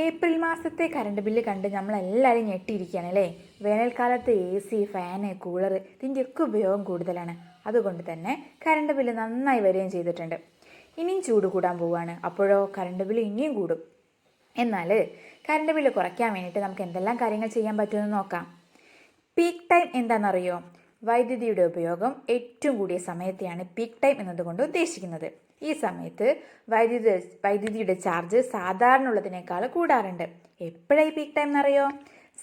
April മാസത്തെ current bill കണ്ട് നമ്മളെല്ലാവരും ഞെട്ടിയിരിക്കുകയാണ് അല്ലേ? വേനൽക്കാലത്ത് എ സി ഫാന് കൂളർ ഇതിന്റെയൊക്കെ ഉപയോഗം കൂടുതലാണ്. അതുകൊണ്ട് തന്നെ കറണ്ട് ബില്ല് നന്നായി വരികയും ചെയ്തിട്ടുണ്ട്. ഇനിയും ചൂട് കൂടാൻ പോവുകയാണ്. അപ്പോഴോ കറണ്ട് ബില്ല് ഇനിയും കൂടും. എന്നാൽ കറണ്ട് ബില്ല് കുറയ്ക്കാൻ വേണ്ടിയിട്ട് നമുക്ക് എന്തെല്ലാം കാര്യങ്ങൾ ചെയ്യാൻ പറ്റുമെന്ന് നോക്കാം. പീക്ക് ടൈം എന്താണെന്നറിയോ? വൈദ്യുതിയുടെ ഉപയോഗം ഏറ്റവും കൂടിയ സമയത്തെയാണ് പീക്ക് ടൈം എന്നതുകൊണ്ട് ഉദ്ദേശിക്കുന്നത്. ഈ സമയത്ത് വൈദ്യുതി വൈദ്യുതിയുടെ ചാർജ് സാധാരണ ഉള്ളതിനേക്കാൾ കൂടാറുണ്ട്. എപ്പോഴാണ് ഈ പീക്ക് ടൈം എന്നറിയോ?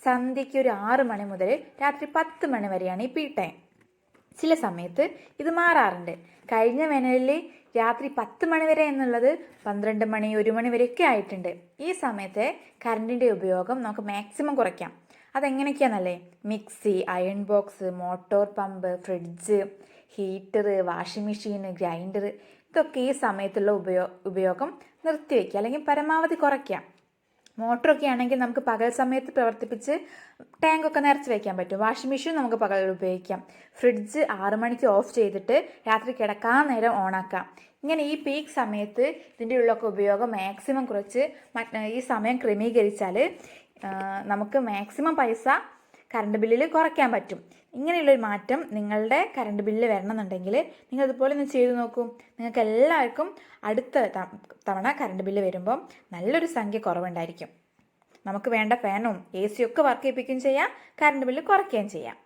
സന്ധ്യയ്ക്ക് ഒരു ആറ് മണി മുതൽ രാത്രി പത്ത് മണി വരെയാണ് ഈ പീക്ക് ടൈം ചില സമയത്ത് ഇത് മാറാറുണ്ട്. കഴിഞ്ഞ വേനലിൽ രാത്രി പത്ത് മണി വരെ എന്നുള്ളത് പന്ത്രണ്ട് മണി ഒരു മണി വരെയൊക്കെ ആയിട്ടുണ്ട്. ഈ സമയത്തെ കറണ്ടിന്റെ ഉപയോഗം നമുക്ക് മാക്സിമം കുറയ്ക്കാം. അതെങ്ങനെയൊക്കെയാണെന്നല്ലേ mixie iron box motor pump fridge heater washing machine grinder ഇതൊക്കെ ഈ സമയത്തുള്ള ഉപയോ ഉപയോഗം നിർത്തിവെക്കുക അല്ലെങ്കിൽ പരമാവധി കുറയ്ക്കുക. മോട്ടറൊക്കെ ആണെങ്കിൽ നമുക്ക് പകൽ സമയത്ത് പ്രവർത്തിപ്പിച്ച് ടാങ്കൊക്കെ നിറച്ച് വയ്ക്കാൻ പറ്റും. വാഷിംഗ് മെഷീൻ നമുക്ക് പകൽ ഉപയോഗിക്കാം. ഫ്രിഡ്ജ് ആറ് മണിക്ക് ഓഫ് ചെയ്തിട്ട് രാത്രി കിടക്കാൻ നേരം ഓണാക്കാം. ഇങ്ങനെ ഈ പീക്ക് സമയത്ത് ഇതിന്റെ ഉള്ളൊക്കെ ഉപയോഗം മാക്സിമം കുറച്ച് ഈ സമയം ക്രമീകരിച്ചാൽ നമുക്ക് മാക്സിമം പൈസ കറണ്ട് ബില്ലിൽ കുറയ്ക്കാൻ പറ്റും. ഇങ്ങനെയുള്ളൊരു മാറ്റം നിങ്ങളുടെ കറണ്ട് ബില്ലിൽ വരണമെന്നുണ്ടെങ്കിൽ നിങ്ങൾ ഇതുപോലെ ഒന്ന് ചെയ്തു നോക്കൂ. നിങ്ങൾക്ക് എല്ലാവർക്കും അടുത്ത തവണ കറണ്ട് ബില്ല് വരുമ്പം നല്ലൊരു സംഖ്യ കുറവുണ്ടായിരിക്കും. നമുക്ക് വേണ്ട ഫാനും എ സിയും ഒക്കെ വർക്ക് ചെയ്യിപ്പിക്കുകയും ചെയ്യാം കറണ്ട് ബില്ല് കുറയ്ക്കുകയും ചെയ്യാം.